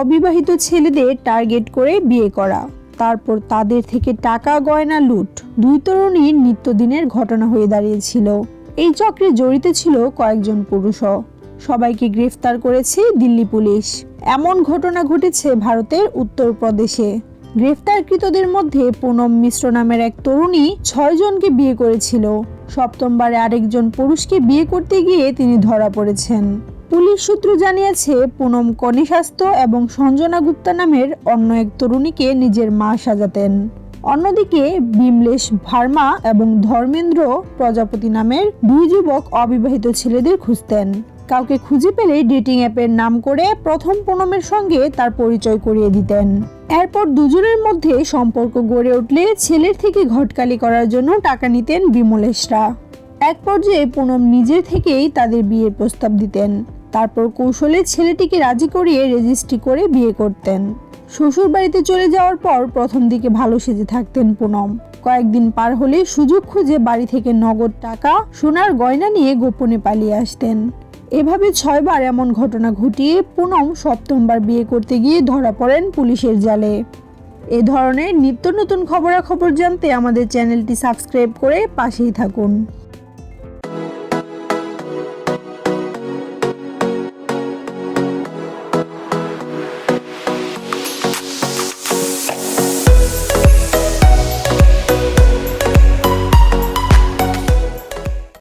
অবিবাহিত ছেলেদের টার্গেট করে বিয়ে করা। তারপর তাদের থেকে টাকা, গয়না, লুট দুই তরুণীর নিত্যদিনের ঘটনা হয়ে দাঁড়িয়েছিল। এই চক্রে জড়িত ছিল কয়েকজন পুরুষও। সবাইকে গ্রেফতার করেছে দিল্লি পুলিশ। এমন ঘটনা ঘটেছে ভারতের উত্তরপ্রদেশে। গ্রেফতারকৃতদের মধ্যে পুনম মিশ্র নামের এক তরুণী ছয় জনকে বিয়ে করেছিল। সপ্তমবারে আরেকজন পুরুষকে বিয়ে করতে গিয়ে তিনি ধরা পড়েছেন। পুলিশ সূত্র জানিয়েছে, পুনম কনিশাস্ত এবং সঞ্জনা গুপ্তা নামের অন্য এক তরুণীকে নিজের মা সাজাতেন। অন্যদিকে বিমলেশ ভার্মা এবং ধর্মেন্দ্র প্রজাপতি নামের দুই যুবক অবিবাহিত ছেলেদের খুঁজতেন। কাউকে খুঁজে পেলে ডেটিং অ্যাপের নাম করে প্রথম পুনমের সঙ্গে তার পরিচয় করিয়ে দিতেন। এরপর দুজনের মধ্যে সম্পর্ক গড়ে উঠলে ছেলের থেকে ঘটকালি করার জন্য টাকা নিতেন বিমলেশরা। এক পর্যায়ে পুনম নিজে থেকেই তাদের বিয়ের প্রস্তাব দিতেন। তারপর কৌশলে ছেলেটিকে রাজি করিয়ে রেজিস্ট্রি করে বিয়ে করতেন। শ্বশুর বাড়িতে চলে যাওয়ার পর প্রথম দিকে ভালো সেজে থাকতেন পুনম। কয়েকদিন পার হলে সুযোগ খুঁজে বাড়ি থেকে নগদ টাকা, সোনার গয়না নিয়ে গোপনে পালিয়ে আসতেন। এভাবে ছয়বার এমন ঘটনা ঘটিয়ে পুনম সপ্তমবার বিয়ে করতে গিয়ে ধরা পড়েন পুলিশের জালে। এ ধরনের নিত্য নতুন খবরাখবর জানতে আমাদের চ্যানেলটি সাবস্ক্রাইব করে পাশেই থাকুন।